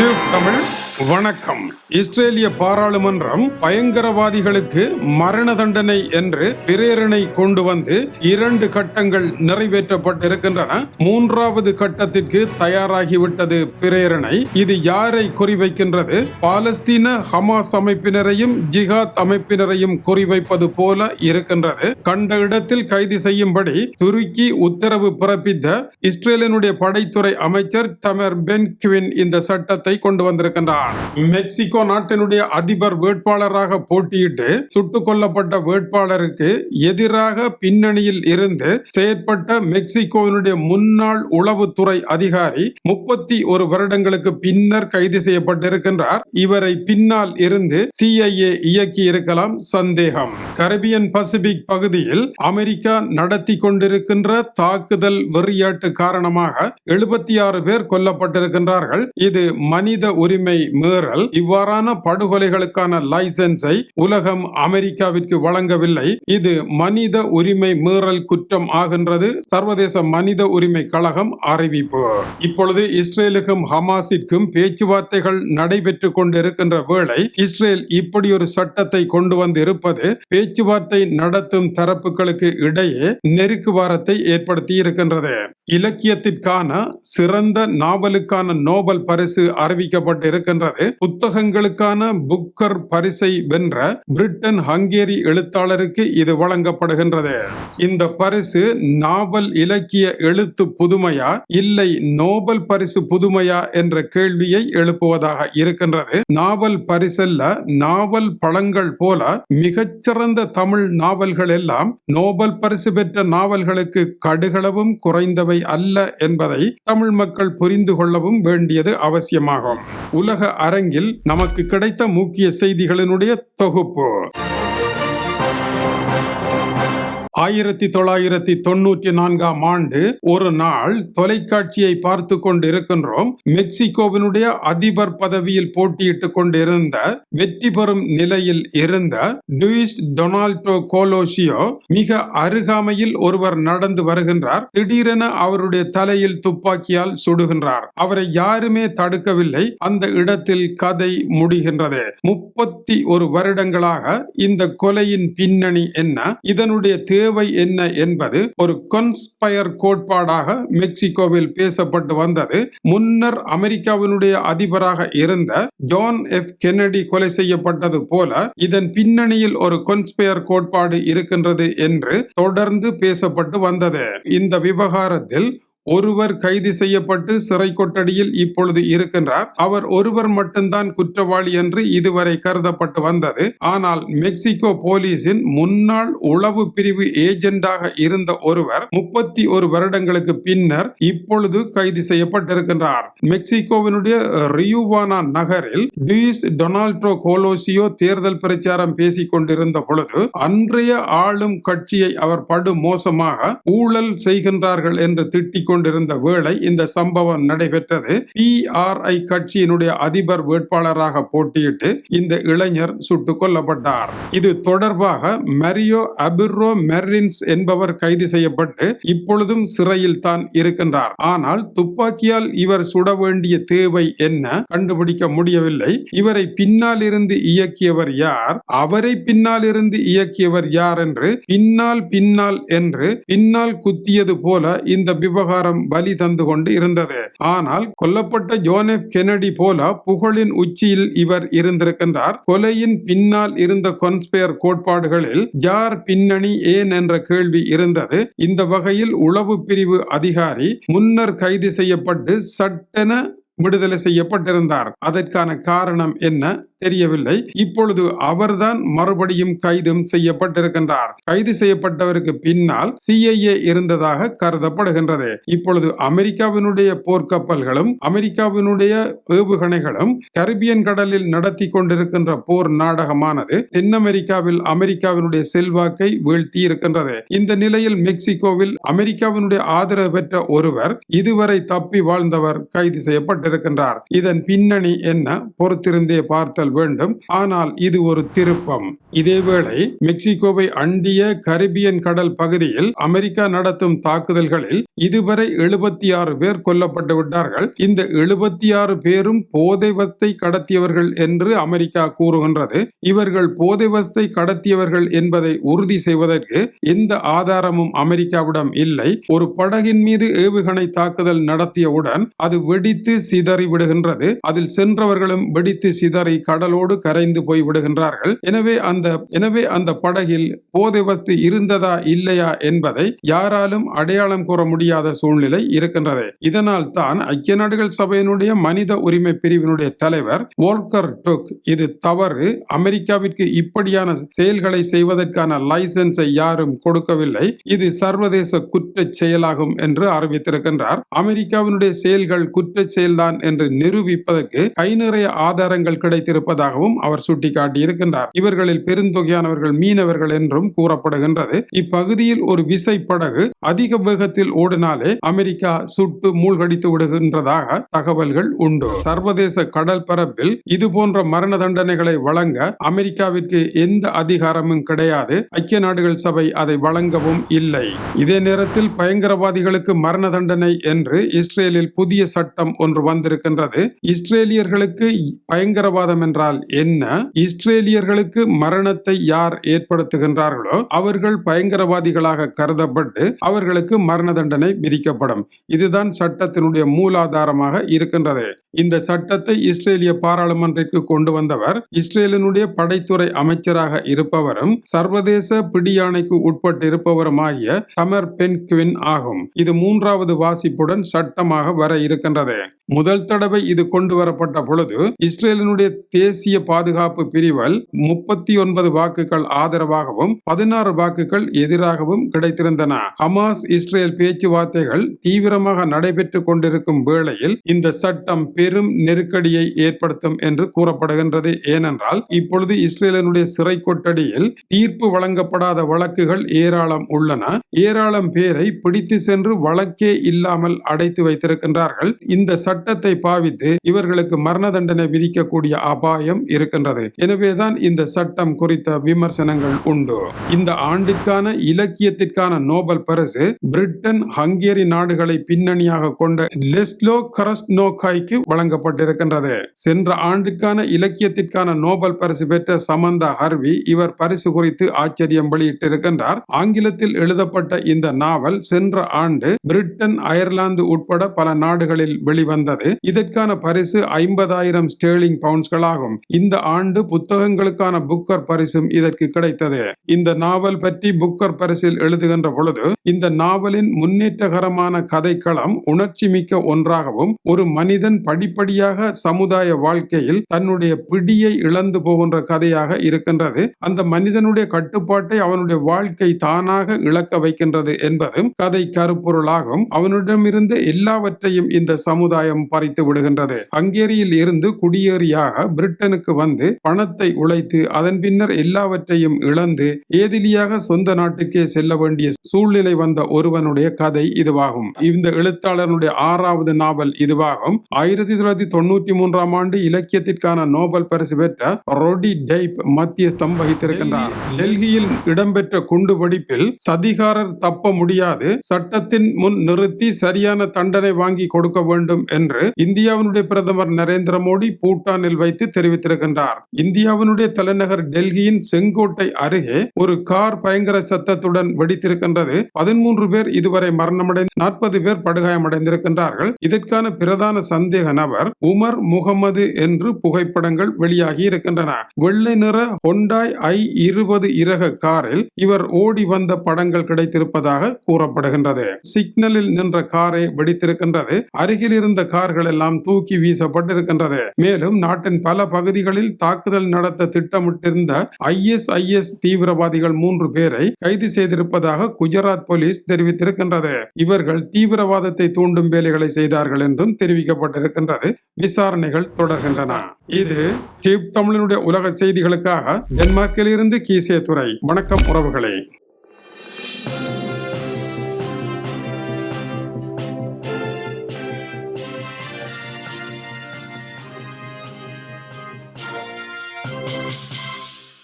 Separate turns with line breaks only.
Tube Tamil வணக்கம். இஸ்ரேலிய பாராளுமன்றம் பயங்கரவாதிகளுக்கு மரண தண்டனை என்று பிரேரணை கொண்டு வந்து இரண்டு கட்டங்கள் நிறைவேற்றப்பட்டிருக்கின்றன. மூன்றாவது கட்டத்திற்கு தயாராகிவிட்டது பிரேரணை. இது யாரை குறிவைக்கின்றது? பாலஸ்தீன ஹமாஸ் அமைப்பினரையும் ஜிஹாத் அமைப்பினரையும் குறிவைப்பது போல இருக்கின்றது. கண்ட இடத்தில் கைது செய்யும்படி துருக்கி உத்தரவு பிறப்பித்த இஸ்ரேலினுடைய படைத்துறை அமைச்சர் தமர் பென்குவின் இந்த சட்டத்தை கொண்டு வந்திருக்கின்றார். மெக்சிகோ நாட்டினுடைய அதிபர் வேட்பாளராக போட்டியிட்டு சுட்டுக் கொல்லப்பட்ட வேட்பாளருக்கு எதிராக பின்னணியில் இருந்து செயற்பட்ட மெக்சிகோவினுடைய முன்னாள் உளவுத்துறை அதிகாரி முப்பத்தி ஒரு வருடங்களுக்கு பின்னர் கைது செய்யப்பட்டிருக்கின்றார். இவரை பின்னால் இருந்து சிஐஏ இயக்கி இருக்கலாம் சந்தேகம். கரிபியன் பசிபிக் பகுதியில் அமெரிக்கா நடத்தி கொண்டிருக்கின்ற தாக்குதல் வெறியாட்டு காரணமாக எழுபத்தி ஆறு பேர் கொல்லப்பட்டிருக்கின்றார்கள். இது மனித உரிமை மீறல் இவ்வாறான படுகொலைகளுக்கான லைசன்ஸை உலகம் அமெரிக்காவிற்கு வழங்கவில்லை. இது மனித உரிமை மீறல் குற்றம் ஆகின்றது. சர்வதேச மனித உரிமை கழகம் அறிவிப்பு. இப்பொழுது இஸ்ரேலுக்கும் ஹமாஸிற்கும் பேச்சுவார்த்தைகள் நடைபெற்றுக் கொண்டிருக்கின்ற வேளை இஸ்ரேல் இப்படி ஒரு சட்டத்தை கொண்டு வந்து இருப்பது பேச்சுவார்த்தை நடத்தும் தரப்புகளுக்கு இடையே நெருக்குவாரத்தை ஏற்படுத்தி இருக்கின்றது இலக்கியத்திற்கான சிறந்த நாவலுக்கான நோபல் பரிசு அறிவிக்கப்பட்டு இருக்கின்றது புத்தகங்களுக்கான புக்கர் பரிசை வென்ற பிரிட்டன் ஹங்கேரி எழுத்தாளருக்கு இது வழங்கப்படுகின்றது. இந்த பரிசு நாவல் இலக்கிய எழுத்து புதுமையா இல்லை நோபல் பரிசு புதுமையா என்ற கேள்வியை எழுப்புவதாக இருக்கின்றது. நாவல் பரிசல்ல நாவல் பழங்கள் போல மிகச்சிறந்த தமிழ் நாவல்கள் எல்லாம் நோபல் பரிசு பெற்ற நாவல்களுக்கு கடுகளவும் குறைந்தவை அல்ல என்பதை தமிழ் மக்கள் புரிந்து கொள்ளவும் வேண்டியது அவசியமாகும். உலக அரங்கில் நமக்கு கிடைத்த முக்கிய செய்திகளினுடைய தொகுப்பு. ஆயிரத்தி தொள்ளாயிரத்தி தொன்னூற்றி நான்காம் ஆண்டு ஒரு நாள் தொலைக்காட்சியை பார்த்து கொண்டிருக்கின்றோம். மெக்சிகோவினுடைய அதிபர் பதவியில் போட்டியிட்டுக் கொண்டிருந்த வெற்றி பெறும் நிலையில் இருந்த டூயிஸ் டொனால்டோ கோலோசியோ மிக அருகாமையில் ஒருவர் நடந்து வருகின்றார். திடீரென அவருடைய தலையில் துப்பாக்கியால் சுடுகின்றார். அவரை யாருமே தடுக்கவில்லை. அந்த இடத்தில் கதை முடிகின்றது. முப்பத்தி ஒரு வருடங்களாக இந்த கொலையின் பின்னணி என்ன? இதனுடைய தேவை என்ன என்பது ஒரு கொன்ஸ்பயர் கோட்பாடாக மெக்சிகோவில் பேசப்பட்டு வந்தது. முன்னர் அமெரிக்காவினுடைய அதிபராக இருந்த ஜான் எஃப் கென்னடி கொலை செய்யப்பட்டது போல இதன் பின்னணியில் ஒரு கொன்ஸ்பயர் கோட்பாடு இருக்கின்றது என்று தொடர்ந்து பேசப்பட்டு வந்தது. இந்த விவகாரத்தில் ஒருவர் கைது செய்யப்பட்டு சிறை கொட்டடியில் இப்பொழுது இருக்கின்றார். அவர் ஒருவர் மட்டும்தான் குற்றவாளி என்று இதுவரை கருதப்பட்டு வந்தது. ஆனால் மெக்சிகோ போலீசின் முன்னாள் உளவு பிரிவு ஏஜெண்டாக இருந்த ஒருவர் முப்பத்தி ஒரு வருடங்களுக்கு பின்னர் இப்பொழுது கைது செய்யப்பட்டிருக்கின்றார். மெக்சிகோவினுடைய ரியூவானா நகரில் டியூஸ் டொனால்டோ கோலோசியோ தேர்தல் பிரச்சாரம் பேசிக் கொண்டிருந்த பொழுது அன்றைய ஆளும் கட்சியை அவர் படு மோசமாக ஊழல் செய்கின்றார்கள் என்று திட்டிக் கொண்டிருந்த வேளை இந்த சம்பவம் நடைபெற்றது. பிஆர்ஐ கட்சியினுடைய அதிபர் வேட்பாளராக போட்டியிட்டு இந்த இளைஞர் சுட்டுக் கொல்லப்பட்டார். இது தொடர்பாக மரியோ அபிர்ரோ மெர்ரின்ஸ் என்பவர் கைது செய்யப்பட்டு இப்பொழுதும் சிறையில் தான் இருக்கின்றார். ஆனால் துப்பாக்கியால் இவர் சுட வேண்டிய தேவை என்ன கண்டுபிடிக்க முடியவில்லை. இவரை பின்னால் இருந்து இயக்கியவர் யார்? அவரை பின்னால் இருந்து இயக்கியவர் யார் என்று பின்னால் பின்னால் என்று பின்னால் குத்தியது போல இந்த விவகாரம் பலி தந்து கொண்டு இருந்தது. ஆனால் கொல்லப்பட்ட ஜோனெஃப் கெனடி போல புகழின் உச்சியில் இவர் இருந்திருக்கின்றார். கொலையின் பின்னால் இருந்த கொன்ஸ்பேர் கோட்பாடுகளில் ஜார் பின்னணி ஏன் என்ற கேள்வி இருந்தது. இந்த வகையில் உளவு பிரிவு அதிகாரி முன்னர் கைது செய்யப்பட்டு சட்டென விடுதலை செய்யப்பட்டிருந்தார். அதற்கான காரணம் என்ன? தெரியவில்லை. இப்பொழுது அவர்தான் மறுபடியும் கைதும் செய்யப்பட்டிருக்கின்றார். கைது செய்யப்பட்டவருக்கு பின்னால் சிஐஏ இருந்ததாக கருதப்படுகின்றது. இப்பொழுது அமெரிக்காவினுடைய போர்க்கப்பல்களும் அமெரிக்காவினுடைய ஏவுகணைகளும் கரிபியன் கடலில் நடத்தி கொண்டிருக்கின்ற போர் நாடகமானது தென் அமெரிக்காவில் அமெரிக்காவினுடைய செல்வாக்கை வீழ்த்தி இருக்கின்றது இந்த நிலையில் மெக்சிகோவில் அமெரிக்காவினுடைய ஆதரவு பெற்ற ஒருவர் இதுவரை தப்பி வாழ்ந்தவர் கைது செய்யப்பட்டிருக்கின்றார். இதன் பின்னணி என்ன? பொறுத்திருந்தே பார்த்தல் தாக்குதல் வேண்டும். ஆனால் இது ஒரு திருப்பம். இதேவேளை மெக்சிகோவை அண்டிய கரிபியன் கடல் பகுதியில் அமெரிக்கா நடத்தும் தாக்குதல்களில் இதுவரை எழுபத்தி ஆறு பேர் கொல்லப்பட்டு விட்டார்கள். இந்த எழுபத்தி ஆறு பேரும் போதை வஸ்தை கடத்தியவர்கள் என்று அமெரிக்கா கூறுகின்றது. இவர்கள் போதை வஸ்தை கடத்தியவர்கள் என்பதை உறுதி செய்வதற்கு எந்த ஆதாரமும் அமெரிக்காவிடம் இல்லை. ஒரு படகின் மீது ஏவுகணை தாக்குதல் நடத்தியவுடன் அது வெடித்து சிதறி விடுகின்றது. அதில் சென்றவர்களும் வெடித்து சிதறி கடலோடு கரைந்து போய் விடுகின்றார்கள். எனவே அந்த எனவே அந்த படகில் போதை வஸ்து இருந்ததா இல்லையா என்பதை யாராலும் அடையாளம் கூற முடியாத சூழ்நிலை இருக்கின்றது. இதனால் தான் ஐக்கிய நாடுகள் சபையினுடைய மனித உரிமை பிரிவினுடைய தலைவர் வோல்கர் டுக் இது தவறு. அமெரிக்காவிற்கு இப்படியான செயல்களை செய்வதற்கான லைசன்ஸை யாரும் கொடுக்கவில்லை. இது சர்வதேச குற்றச் செயலாகும் என்று அறிவித்திருக்கின்றார். அமெரிக்காவினுடைய செயல்கள் குற்றச் செயல்தான் என்று நிரூபிப்பதற்கு கை நிறைய ஆதாரங்கள் இருப்பதாகவும் அவர் சுட்டிக்காட்டியிருக்கின்றார். இவர்களில் பெருந்தொகையானவர்கள் மீனவர்கள் என்றும் கூறப்படுகின்றது. இப்பகுதியில் ஒரு விசை படகு அதிக வேகத்தில் ஓடினாலே அமெரிக்கா சுட்டு மூழ்கடித்து விடுகின்றதாக தகவல்கள் உண்டு. சர்வதேச கடல் பரப்பில் இது போன்ற மரண தண்டனைகளை வழங்க அமெரிக்காவிற்கு எந்த அதிகாரமும் கிடையாது. ஐக்கிய நாடுகள் சபை அதை வழங்கவும் இல்லை. இதே நேரத்தில் பயங்கரவாதிகளுக்கு மரண தண்டனை என்று இஸ்ரேலில் புதிய சட்டம் ஒன்று வந்திருக்கின்றது. இஸ்ரேலியர்களுக்கு பயங்கரவாதம் என்ற என்றால் என்ன? இஸ்ரேலியர்களுக்கு மரணத்தை யார் ஏற்படுத்துகின்றார்களோ அவர்கள் பயங்கரவாதிகளாக கருதப்பட்டு அவர்களுக்கு மரண தண்டனை விதிக்கப்படும். இதுதான் சட்டத்தினுடைய மூலாதாரமாக இருக்கின்றது. இந்த சட்டத்தை இஸ்ரேலிய பாராளுமன்றத்திற்கு கொண்டு வந்தவர் இஸ்ரேலினுடைய படைத்துறை அமைச்சராக இருப்பவரும் சர்வதேச பிடியாணைக்கு உட்பட்டு இருப்பவருமாகிய சமர் பென்குவின் ஆகும். இது மூன்றாவது வாசிப்புடன் சட்டமாக வர இருக்கின்றது. முதல் தடவை இது கொண்டு வரப்பட்ட பொழுது இஸ்ரேலினுடைய தேசிய பாதுகாப்பு பிரிவல் முப்பத்தி ஒன்பது வாக்குகள் ஆதரவாகவும் பதினாறு வாக்குகள் எதிராகவும் கிடைத்திருந்தன. ஹமாஸ் இஸ்ரேல் பேச்சுவார்த்தைகள் தீவிரமாக நடைபெற்றுக் கொண்டிருக்கும் வேளையில் இந்த சட்டம் பெரும் நெருக்கடியை ஏற்படுத்தும் என்று கூறப்படுகின்றது. ஏனென்றால் இப்பொழுது இஸ்ரேலினுடைய சிறை கொட்டடியில் தீர்ப்பு வழங்கப்படாத வழக்குகள் ஏராளம் உள்ளன. ஏராளம் பேரை பிடித்து சென்று வழக்கே இல்லாமல் அடைத்து வைத்திருக்கின்றார்கள். இந்த சட்டத்தை பாவித்து இவர்களுக்கு மரண தண்டனை விதிக்கக்கூடிய அபாயம் அபாயம் இருக்கின்றது. எனவேதான் இந்த சட்டம் குறித்த விமர்சனங்கள் உண்டு. இந்த ஆண்டிற்கான இலக்கியத்திற்கான நோபல் பரிசு பிரிட்டன் ஹங்கேரி நாடுகளை பின்னணியாக கொண்ட லெஸ்லோ கரஸ்னோகாய்க்கு வழங்கப்பட்டிருக்கின்றது. சென்ற ஆண்டிற்கான இலக்கியத்திற்கான நோபல் பரிசு பெற்ற சமந்தா ஹர்வி இவர் பரிசு குறித்து ஆச்சரியம் வெளியிட்டிருக்கின்றார். ஆங்கிலத்தில் எழுதப்பட்ட இந்த நாவல் சென்ற ஆண்டு பிரிட்டன் அயர்லாந்து உட்பட பல நாடுகளில் வெளிவந்தது. இதற்கான பரிசு ஐம்பதாயிரம் ஸ்டேர்லிங் பவுண்ட்ஸ்களாக ஆகும். இந்த ஆண்டு புத்தகங்களுக்கான புக்கர் பரிசும் இதற்கு கிடைத்தது. இந்த நாவல் பற்றி புக்கர் பரிசில் எழுதுகின்ற பொழுது இந்த நாவலின் முன்னேற்றகரமான கதைக்களம் உணர்ச்சி மிக்க ஒன்றாகவும் ஒரு மனிதன் படிப்படியாக சமுதாய வாழ்க்கையில் தன்னுடைய பிடியை இழந்து போகின்ற கதையாக இருக்கின்றது. அந்த மனிதனுடைய கட்டுப்பாட்டை அவனுடைய வாழ்க்கை தானாக இழக்க வைக்கின்றது என்பதும் கதை கருப்பொருளாகும். அவனிடமிருந்து எல்லாவற்றையும் இந்த சமுதாயம் பறித்து விடுகின்றது. ஹங்கேரியில் இருந்து குடியேறியாக பிரிட்டனுக்கு வந்து பணத்தை உழைத்து அதன் பின்னர் எல்லாவற்றையும் இழந்து ஏதிலியாக சொந்த நாட்டுக்கே செல்ல வேண்டிய சூழ்நிலை வந்த ஒருவனுடைய கதை இதுவாகும். இந்த எழுத்தாளனுடைய ஆறாவது நாவல் இதுவாகும். ஆயிரத்தி தொள்ளாயிரத்தி தொண்ணூற்றி மூன்றாம் ஆண்டு இலக்கியத்திற்கான நோபல் பரிசு பெற்ற ரொடி டைப் மத்தியஸ்தம் வகித்திருக்கின்றார். டெல்லியில் இடம்பெற்ற குண்டு வெடிப்பில் சதிகாரர் தப்ப முடியாது சட்டத்தின் முன் நிறுத்தி சரியான தண்டனை வாங்கி கொடுக்க வேண்டும் என்று இந்தியாவினுடைய பிரதமர் நரேந்திர மோடி பூட்டானில் வைத்து தெரிவித்திருக்கின்றார். இந்தியாவினுடைய தலைநகர் டெல்லியின் செங்கோட்டை அருகே ஒரு கார் பயங்கர சத்தத்துடன் வெடித்திருக்கின்றது. பதிமூன்று பேர் இதுவரை மரணமடைந்து நாற்பது பேர் படுகாயமடைந்திருக்கின்றார்கள். இதற்கான பிரதான சந்தேக நபர் உமர் முகமது என்று புகைப்படங்கள் வெளியாகி இருக்கின்றன. வெள்ளை நிற ஹொண்டாய் ஐ இருபது இரக காரில் இவர் ஓடி வந்த படங்கள் கிடைத்திருப்பதாக கூறப்படுகின்றது. சிக்னலில் நின்ற காரை வெடித்திருக்கின்றது. அருகில் இருந்த கார்கள் எல்லாம் தூக்கி வீசப்பட்டிருக்கின்றது. மேலும் நாட்டின் பல பகுதிகளில் தாக்குதல் நடத்த திட்டமிட்டிருந்த ஐஎஸ்ஐஎஸ் தீவிரவாதிகள் மூன்று பேரை கைது செய்திருப்பதாக குஜராத் போலீஸ் தெரிவித்திருக்கின்றது. இவர்கள் தீவிரவாதத்தை தூண்டும் வேலைகளை செய்தார்கள் என்றும் தெரிவிக்கப்பட்டிருக்கின்றது. விசாரணைகள் தொடர்கின்றன. இது தமிழனுடைய உலக செய்திகளுக்காக டென்மார்க்கில் இருந்து கீசே துறை வணக்கம் உறவுகளே.